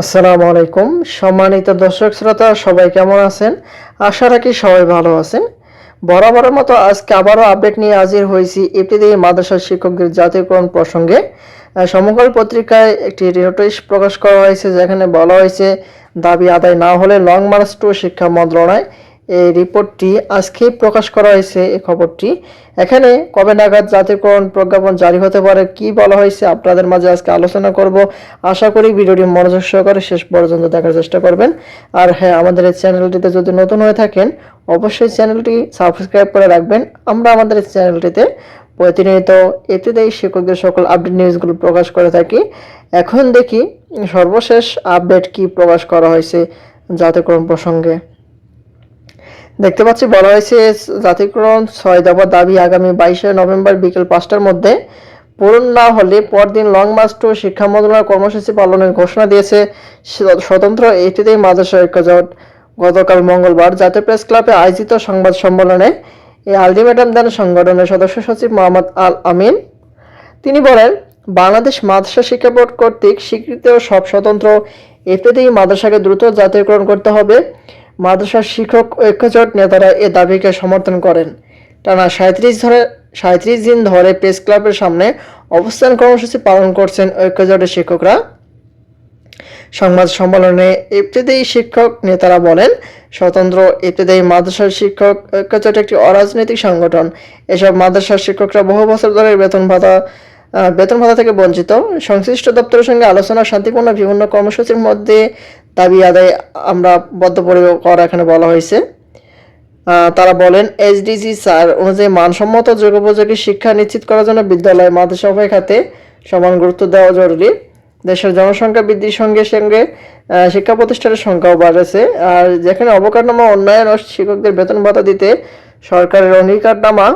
আসসালামু আলাইকুম। সম্মানিত দর্শক শ্রোতা, সবাই কেমন আছেন? আশা রাখি সবাই ভালো আছেন। বরাবরের মতো আজকে আবারও আপডেট নিয়ে হাজির হয়েছি ইবতদায়ী মাদ্রাসা শিক্ষকদের জাতীয়করণ প্রসঙ্গে। সমকাল পত্রিকায় একটি নোটিশ প্রকাশ করা হয়েছে, যেখানে বলা হয়েছে, দাবি আদায় না হলে লং মার্চ টু শিক্ষা মন্ত্রণালয় এই রিপোর্টটি আজকেই প্রকাশ করা হয়েছে, এই খবরটি। এখানে কবে নাগাদ জাতীয়করণ প্রজ্ঞাপন জারি হতে পারে, কি বলা হয়েছে আপনাদের মাঝে আজকে আলোচনা করব। আশা করি ভিডিওটি মনোযোগ সহকারে শেষ পর্যন্ত দেখার চেষ্টা করবেন। আর হ্যাঁ আমাদের এই চ্যানেলটিতে যদি নতুন হয়ে থাকেন, অবশ্যই চ্যানেলটি সাবস্ক্রাইব করে রাখবেন। আমরা আমাদের এই চ্যানেলটিতে প্রতিনিয়ত এতেই শিক্ষকদের সকল আপডেট নিউজগুলো প্রকাশ করে থাকি। এখন দেখি সর্বশেষ আপডেট কি প্রকাশ করা হয়েছে জাতীয়করণ প্রসঙ্গে। দেখতে পাচ্ছি, বলা হয়েছে জাতীয়করণ ছয় দফা দাবি আগামী বাইশে নভেম্বর বিকেল পাঁচটার মধ্যে পূরণ না হলে পরদিন লং মার্চ টু শিক্ষা মন্ত্রণালয় কর্মসূচি পালনের ঘোষণা দিয়েছে স্বতন্ত্র এটিতেই মাদ্রাসা ঐক্যজোট গতকাল মঙ্গলবার জাতীয় প্রেস ক্লাবে আয়োজিত সংবাদ সম্মেলনে এই আলটিমেটাম দেন সংগঠনের সদস্য সচিব মোহাম্মদ আল আমিন। তিনি বলেন, বাংলাদেশ মাদ্রাসা শিক্ষা বোর্ড কর্তৃক স্বীকৃত সব স্বতন্ত্র এতেই মাদ্রাসাকে দ্রুত জাতীয়করণ করতে হবে। মাদ্রাসা শিক্ষক ঐক্যজোট নেতারা এ দাবিকে সমর্থন করেন। টানা সাঁত্রিশ ধরে, সাঁত্রিশ দিন ধরে প্রেস ক্লাবের সামনে অবস্থান কর্মসূচি পালন করছেন ঐক্যজোটের শিক্ষকরা। সংবাদ সম্মেলনে ইবতদায়ী শিক্ষক নেতারা বলেন, স্বতন্ত্র ইবতদায়ী মাদ্রাসার শিক্ষক, ঐক্যজোট একটি অরাজনৈতিক সংগঠন। এসব মাদ্রাসার শিক্ষকরা বহু বছর ধরে বেতন ভাতা বেতন ভাতা থেকে বঞ্চিত। সংশ্লিষ্ট দপ্তরের সঙ্গে আলোচনা, শান্তিপূর্ণ বিভিন্ন কর্মসূচির মধ্যে দাবি আদায় আমরা বদ্ধপরিকর এখানে বলা হয়েছে। তারা বলেন এইচডিসি স্যার অনুযায়ী মানসম্মত যোগোপযোগী শিক্ষা নিশ্চিত করার জন্য বিদ্যালয়, মাদ্রাসা উভয় খাতে সমান গুরুত্ব দেওয়া জরুরি। দেশের জনসংখ্যা বৃদ্ধির সঙ্গে সঙ্গে শিক্ষা প্রতিষ্ঠানের সংখ্যাও বাড়েছে। আর যেখানে অবকাঠামো উন্নয়ন ও শিক্ষকদের বেতন ভাতা দিতে সরকারের অঙ্গীকারনামা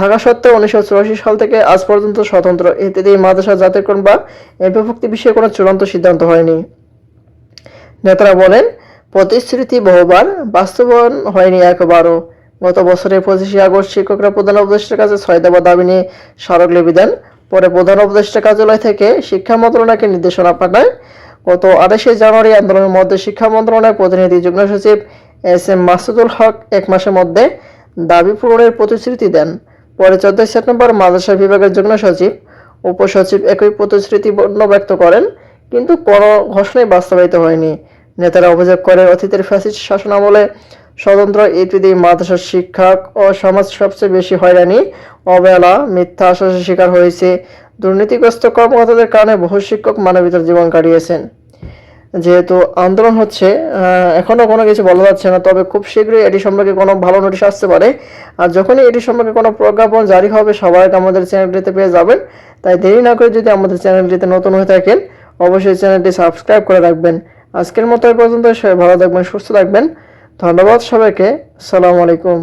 থাকা সত্ত্বেও উনিশশো চুরাশি সাল থেকে আজ পর্যন্ত স্বতন্ত্র। এতে এই মাদ্রাসা জাতীয়করণ বা এমপিভুক্তি বিষয়ে কোনো চূড়ান্ত সিদ্ধান্ত হয়নি। নেতারা বলেন, প্রতিশ্রুতি বহুবার বাস্তবায়ন হয়নি একবারও। গত বছরের পঁচিশে আগস্ট শিক্ষকরা প্রধান উপদেষ্টার কাছে ছয় দফা দাবি নিয়ে স্মারকলিপি দেন। পরে প্রধান উপদেষ্টা কার্যালয় থেকে শিক্ষা মন্ত্রণালয়কে নির্দেশনা পাঠায়। গত আঠাশে জানুয়ারি আন্দোলনের মধ্যে শিক্ষা মন্ত্রণালয়ের প্রতিনিধি যুগ্ম সচিব এস এম মাসুদুল হক এক মাসের মধ্যে দাবি পূরণের প্রতিশ্রুতি দেন। পরে চোদ্দই সেপ্টেম্বর মাদ্রাসা বিভাগের যুগ্ম সচিব, উপসচিব একই প্রতিশ্রুতি ব্যক্ত করেন। কিন্তু কোনো ঘোষণাই বাস্তবায়িত হয়নি। নেতারা অভিযোগ করেন, অতীতের ফ্যাসিস্ট শাসনামলে স্বতন্ত্র ইত্যাদি মাদ্রাসার শিক্ষক ও সমাজ সবচেয়ে বেশি হয়রানি, অবহেলা, মিথ্যা আশ্বাসের শিকার হয়েছে। দুর্নীতিগ্রস্ত কর্মকর্তাদের কারণে বহু শিক্ষক মানবিতার জীবন কাটিয়েছেন। যেহেতু আন্দোলন হচ্ছে এখনও কোনো কিছু বলা যাচ্ছে না, তবে খুব শীঘ্রই এটি সম্পর্কে কোনো ভালো নোটিশ আসতে পারে। আর যখনই এটি সম্পর্কে কোনো প্রজ্ঞাপন জারি হবে সবাই আমাদের চ্যানেলটিতে পেয়ে যাবেন। তাই দেরি না করে যদি আমাদের চ্যানেলটিতে নতুন হয়ে থাকেন অবশ্যই চ্যানেলটি সাবস্ক্রাইব করে রাখবেন। আজকের মতো পর্যন্ত, সবাই ভালো থাকবেন, সুস্থ থাকবেন। ধন্যবাদ সবাইকে। আসসালামু আলাইকুম।